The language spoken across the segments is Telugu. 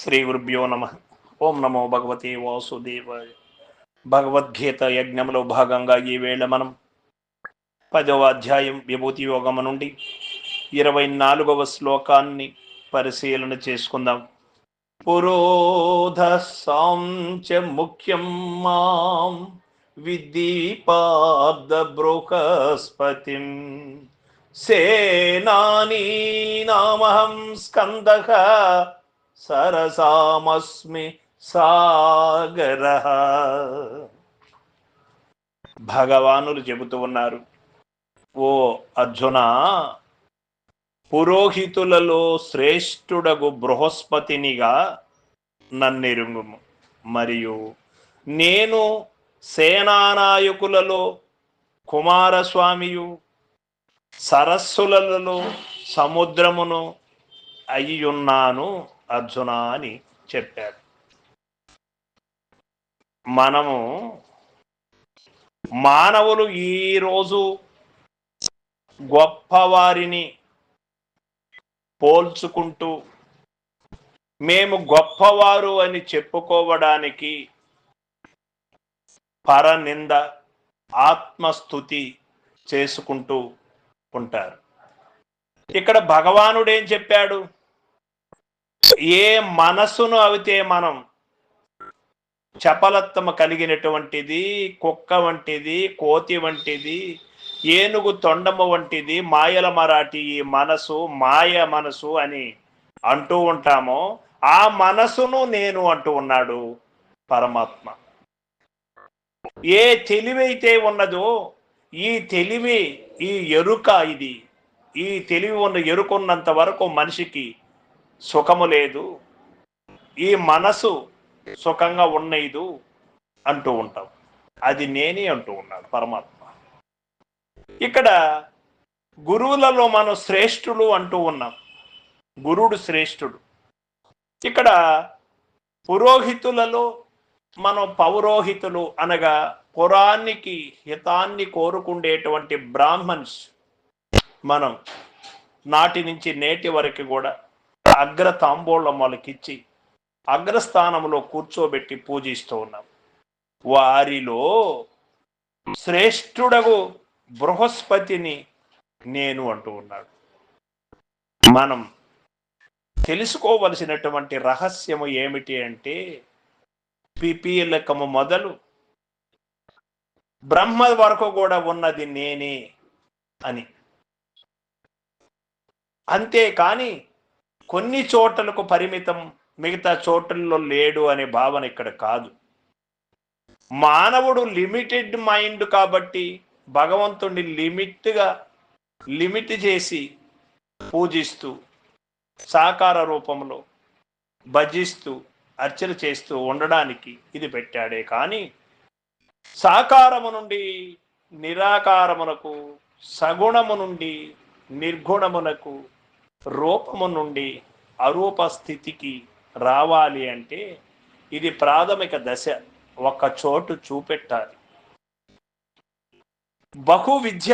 శ్రీ గురుభ్యో నమ. ఓం నమో భగవతే వాసుదేవాయ. భగవద్గీత యజ్ఞంలో భాగంగా ఈ వేళ మనం పదవ అధ్యాయం విభూతి యోగము నుండి ఇరవై నాలుగవ శ్లోకాన్ని పరిశీలన చేసుకుందాం. పురోధ సాంచ ముఖ్యం మాం విద్దీపాబ్ద బృహస్పతిం. సేనానీనామహం స్కందః సరసామస్మి సాగర. భగవానులు చెబుతూ ఉన్నారు ఓ అర్జున పురోహితులలో శ్రేష్ఠుడగు బృహస్పతినిగా నన్నెరుంగుము. మరియు నేను సేనానాయకులలో కుమారస్వామియు సరస్సులలో సముద్రమును అయ్యున్నాను. అర్జున అని చెప్పాడు. మనము మానవులు ఈరోజు గొప్పవారిని పోల్చుకుంటూ మేము గొప్పవారు అని చెప్పుకోవడానికి పరనింద ఆత్మస్థుతి చేసుకుంటూ ఉంటారు. ఇక్కడ భగవానుడు ఏం చెప్పాడు? ఏ మనసును అవితే మనం చపలత్వం కలిగినటువంటిది కుక్క వంటిది కోతి వంటిది ఏనుగు తొండము వంటిది మాయల మరాఠీ ఈ మనసు మాయ మనసు అని అంటూ ఉంటామో ఆ మనసును నేను అంటూ ఉన్నాడు పరమాత్మ. ఏ తెలివి అయితే ఉన్నదో ఈ తెలివి ఈ ఎరుక ఇది. ఈ తెలివి ఉన్న ఎరుకున్నంత వరకు మనిషికి సుఖము లేదు. ఈ మనసు సుఖంగా ఉన్నయిదు అంటూ ఉంటాం. అది నేనే అంటూ ఉన్నాడు పరమాత్మ. ఇక్కడ గురువులలో మనం శ్రేష్ఠులు అంటూ ఉన్నాం. గురుడు శ్రేష్ఠుడు. ఇక్కడ పురోహితులలో మనం పౌరోహితులు అనగా పురానికి హితాన్ని కోరుకుండేటువంటి బ్రాహ్మణ్స్ మనం నాటి నుంచి నేటి వరకు కూడా అగ్ర తాంబూలం వాళ్ళకిచ్చి అగ్రస్థానంలో కూర్చోబెట్టి పూజిస్తూ ఉన్నాం. వారిలో శ్రేష్ఠుడగు బృహస్పతిని నేను అంటూ ఉన్నాడు. మనం తెలుసుకోవలసినటువంటి రహస్యము ఏమిటి అంటే పిపిలకము మొదలు బ్రహ్మ వరకు కూడా ఉన్నది నేనే అని. అంతేకాని కొన్ని చోట్లకు పరిమితం మిగతా చోట్లలో లేడు అనే భావన ఇక్కడ కాదు. మానవుడు లిమిటెడ్ మైండ్ కాబట్టి భగవంతుడిని లిమిట్గా లిమిట్ చేసి పూజిస్తూ సాకార రూపంలో భజిస్తూ అర్చన చేస్తూ ఉండడానికి ఇది పెట్టాడే. కానీ సాకారము నుండి నిరాకారమునకు సగుణము నుండి నిర్గుణమునకు రూపము నుండి అరూప స్థితికి రావాలి అంటే ఇది ప్రాథమిక దశ. ఒక చోటు చూపెట్టాలి. బహు విద్య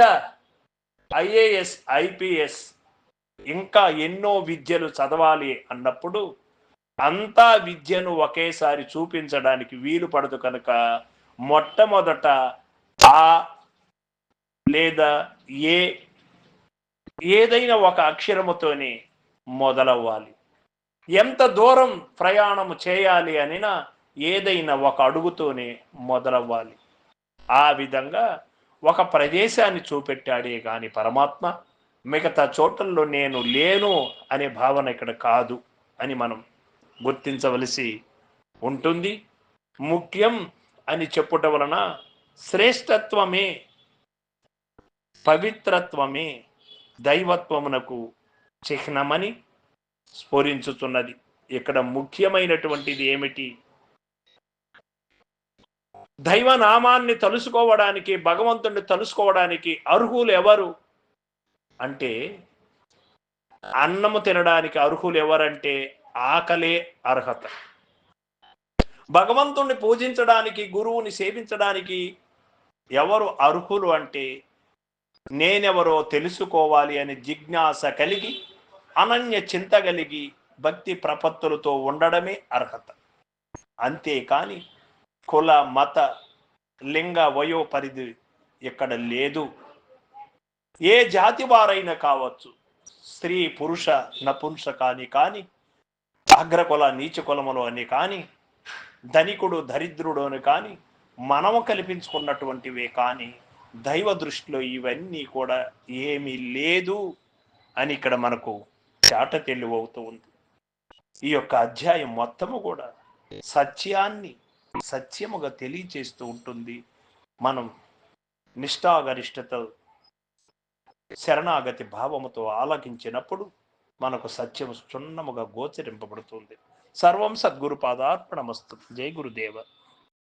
ఐఏఎస్ ఐపిఎస్ ఇంకా ఎన్నో విద్యలు చదవాలి అన్నప్పుడు అంతా విద్యను ఒకేసారి చూపించడానికి వీలు పడదు కనుక మొట్టమొదట ఆ లేదా ఏ ఏదైనా ఒక అక్షరముతోనే మొదలవ్వాలి. ఎంత దూరం ప్రయాణము చేయాలి అనినా ఏదైనా ఒక అడుగుతోనే మొదలవ్వాలి. ఆ విధంగా ఒక ప్రదేశాన్ని చూపెట్టాడే కానీ పరమాత్మ మిగతా చోట్లలో నేను లేను అనే భావన ఇక్కడ కాదు అని మనం గుర్తించవలసి ఉంటుంది. ముఖ్యం అని చెప్పుట వలన శ్రేష్టత్వమే పవిత్రత్వమే దైవత్వమునకు చిహ్నమని స్ఫురించుతున్నది. ఇక్కడ ముఖ్యమైనటువంటిది ఏమిటి? దైవనామాన్ని తలుసుకోవడానికి భగవంతుణ్ణి తలుసుకోవడానికి అర్హులు ఎవరు అంటే అన్నము తినడానికి అర్హులు ఎవరంటే ఆకలే అర్హత. భగవంతుణ్ణి పూజించడానికి గురువుని సేవించడానికి ఎవరు అర్హులు అంటే నేనెవరో తెలుసుకోవాలి అని జిజ్ఞాస కలిగి అనన్య చింత కలిగి భక్తి ప్రపత్తులతో ఉండడమే అర్హత. అంతేకాని కుల మత లింగ వయో పరిధి ఇక్కడ లేదు. ఏ జాతి వారైనా కావచ్చు స్త్రీ పురుష నపుంసకాని కాని అగ్రకుల నీచ కులములు అని కానీ ధనికుడు దరిద్రుడు అని కానీ మనము కల్పించుకున్నటువంటివే కానీ దైవ దృష్టిలో ఇవన్నీ కూడా ఏమీ లేదు అని ఇక్కడ మనకు చాట తెలివవుతూ ఉంది. ఈ యొక్క అధ్యాయం మొత్తము కూడా సత్యాన్ని సత్యముగా తెలియచేస్తూ ఉంటుంది. మనం నిష్ఠాగరిష్టత శరణాగతి భావముతో ఆలకించినప్పుడు మనకు సత్యము క్షుణ్ణముగా గోచరింపబడుతుంది. సర్వం సద్గురు పాదార్పణమస్తు. జై గురుదేవ.